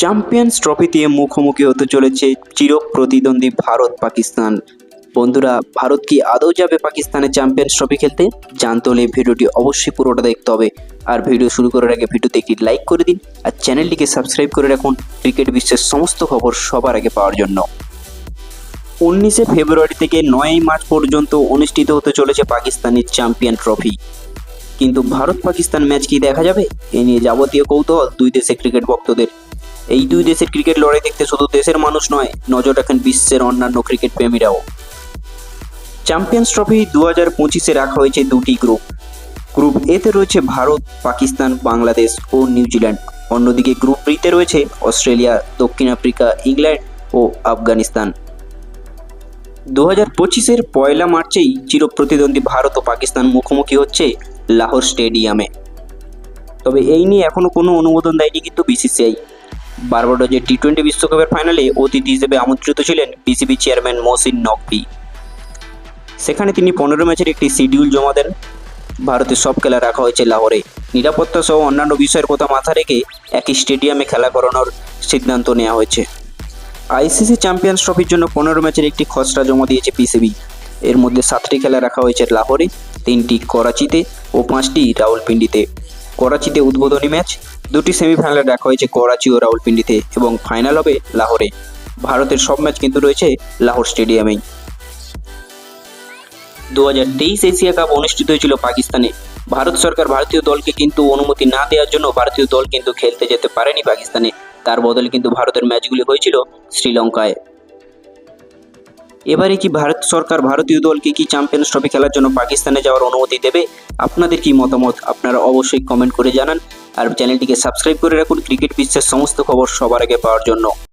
Champions ট্রফিতে মুখোমুখি হতে চলেছে চির প্রতিদ্বন্দ্বী ভারত পাকিস্তান। বন্ধুরা, ভারত কি আদৌ যাবে পাকিস্তানের চ্যাম্পিয়ন্স ট্রফি খেলতে? জানতে হলে ভিডিওটি অবশ্যই পুরোটা দেখতে হবে। আর ভিডিও শুরু করার আগে ভিডিওতে একটি লাইক করে দিন আর চ্যানেলটিকে সাবস্ক্রাইব করে রাখুন। ক্রিকেট বিশ্বের সমস্ত খবর সবার আগে পাওয়ার জন্য। উনিশে ফেব্রুয়ারি থেকে নয়ই মার্চ পর্যন্ত অনুষ্ঠিত হতে চলেছে পাকিস্তানের চ্যাম্পিয়ন ট্রফি কিন্তু ভারত পাকিস্তান ম্যাচ কি দেখা যাবে? এ নিয়ে যাবতীয় কৌতূহল দুই দেশের ক্রিকেট ভক্তদের। এই দুই দেশের ক্রিকেট লড়াই দেখতে শুধু দেশের মানুষ নয়, নজর রাখেন বিশ্বের অন্যান্য ক্রিকেট প্রেমীরাও। চ্যাম্পিয়ন্স ট্রফি দু হাজার পঁচিশে রাখা হয়েছে দুটি গ্রুপ। গ্রুপ এতে রয়েছে ভারত, পাকিস্তান, বাংলাদেশ ও নিউজিল্যান্ড। অন্যদিকে গ্রুপ বিতে রয়েছে অস্ট্রেলিয়া, দক্ষিণ আফ্রিকা, ইংল্যান্ড ও আফগানিস্তান। দু হাজার পঁচিশের পয়লা মার্চেই চিরপ্রতিদ্বন্দ্বী ভারত ও পাকিস্তান মুখোমুখি হচ্ছে লাহোর স্টেডিয়ামে। তবে এই নিয়ে এখনও কোনো অনুমোদন দেয়নি কিন্তু বিসিসিআই। বারবাডোজের টি টোয়েন্টি বিশ্বকাপের ফাইনালে অতিথি হিসেবে আমন্ত্রিত ছিলেন বিসিবি চেয়ারম্যান মহসিন নকভি সেখানে তিনি পনেরো ম্যাচের একটি শিডিউল জমা দেন। ভারতের সব খেলা রাখা হয়েছে লাহোরে। নিরাপত্তা সহ অন্যান্য বিষয়ের কথা মাথা রেখে একই স্টেডিয়ামে খেলা করানোর সিদ্ধান্ত নেওয়া হয়েছে। আইসিসি চ্যাম্পিয়ন্স ট্রফির জন্য পনেরো ম্যাচের একটি খসড়া জমা দিয়েছে পিসিবি এর মধ্যে সাতটি খেলা রাখা হয়েছে লাহোরে, তিনটি করাচিতে ও পাঁচটি রাউলপিন্ডিতে করাচিতে উদ্বোধনী ম্যাচ। দুটি সেমিফাইনাল রাখা হয়েছে করাচি ও রাউলপিন্ডিতে এবং ফাইনাল হবে লাহোরে। ভারতের সব ম্যাচ কিন্তু রয়েছে লাহোর স্টেডিয়ামেই। দু হাজার তেইশ এশিয়া কাপ অনুষ্ঠিত হয়েছিল পাকিস্তানে। ভারত সরকার ভারতীয় দলকে কিন্তু অনুমতি না দেওয়ার জন্য ভারতীয় দল কিন্তু খেলতে যেতে পারেনি পাকিস্তানে। তার বদলে কিন্তু ভারতের ম্যাচগুলি হয়েছিল শ্রীলঙ্কায়। এবারে কি ভারত সরকার ভারতীয় দলকে কি চ্যাম্পিয়ন্স ট্রফি খেলার জন্য পাকিস্তানে যাওয়ার অনুমতি দেবে? আপনাদের কি মতামত? আপনারা অবশ্যই কমেন্ট করে জানান। আর চ্যানেলটিকে সাবস্ক্রাইব করে রাখুন। ক্রিকেট বিশ্বের সমস্ত খবর সবার আগে পাওয়ার জন্য।